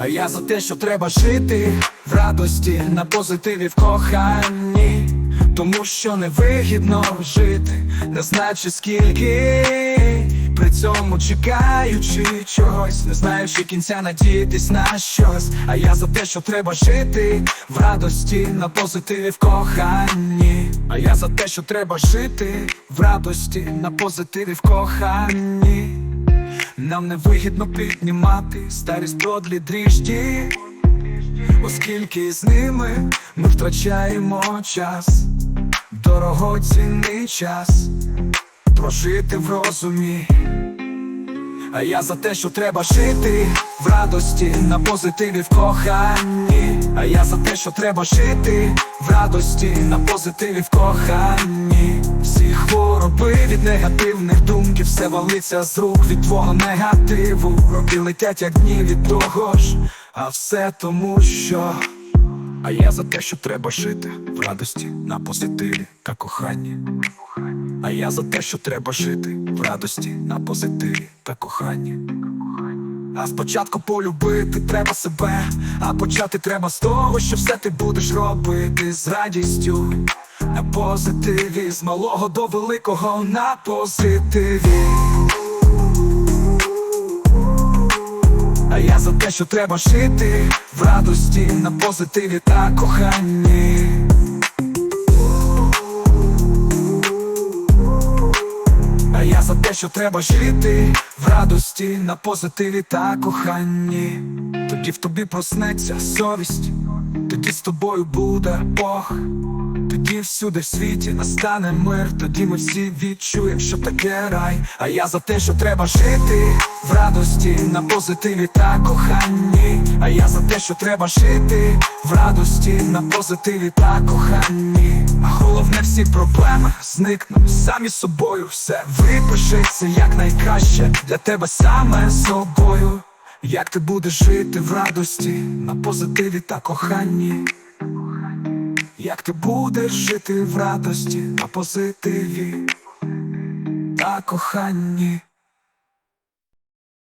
А я за те, що треба жити в радості, на позитиві в коханні, тому що невигідно жити, не знаючи скільки, при цьому чекаючи чогось, не знаючи кінця надіятись на щось. А я за те, що треба жити в радості, на позитиві в коханні. А я за те, що треба жити в радості, на позитиві в коханні. Нам не вигідно піднімати старість продлі дріжджі, оскільки з ними ми втрачаємо час, дорогоцінний час прожити в розумі. А я за те, що треба жити в радості, на позитиві в коханні. А я за те, що треба жити в радості, на позитиві в коханні. Всі хвороби від негативних думків, все валиться з рук від твого негативу. Роки летять, як дні від того ж, а все тому, що. А я за те, що треба жити в радості, на позитиві та коханні. А я за те, що треба жити в радості, на позитиві та коханні. А спочатку полюбити треба себе, а почати треба з того, що все ти будеш робити з радістю. На позитиві, з малого до великого на позитиві. А я за те, що треба жити в радості, на позитиві та коханні. А я за те, що треба жити в радості, на позитиві та коханні. Тоді в тобі проснеться совість, тоді з тобою буде Бог. Тоді всюди в світі настане мир, тоді ми всі відчуємо, що таке рай. А я за те, що треба жити в радості, на позитиві та коханні. А я за те, що треба жити в радості, на позитиві та коханні. А головне всі проблеми зникнуть самі собою. Все випишеться як найкраще для тебе саме собою. Як ти будеш жити в радості, на позитиві та коханні. Як ти будеш жити в радості, на позитиві та коханні.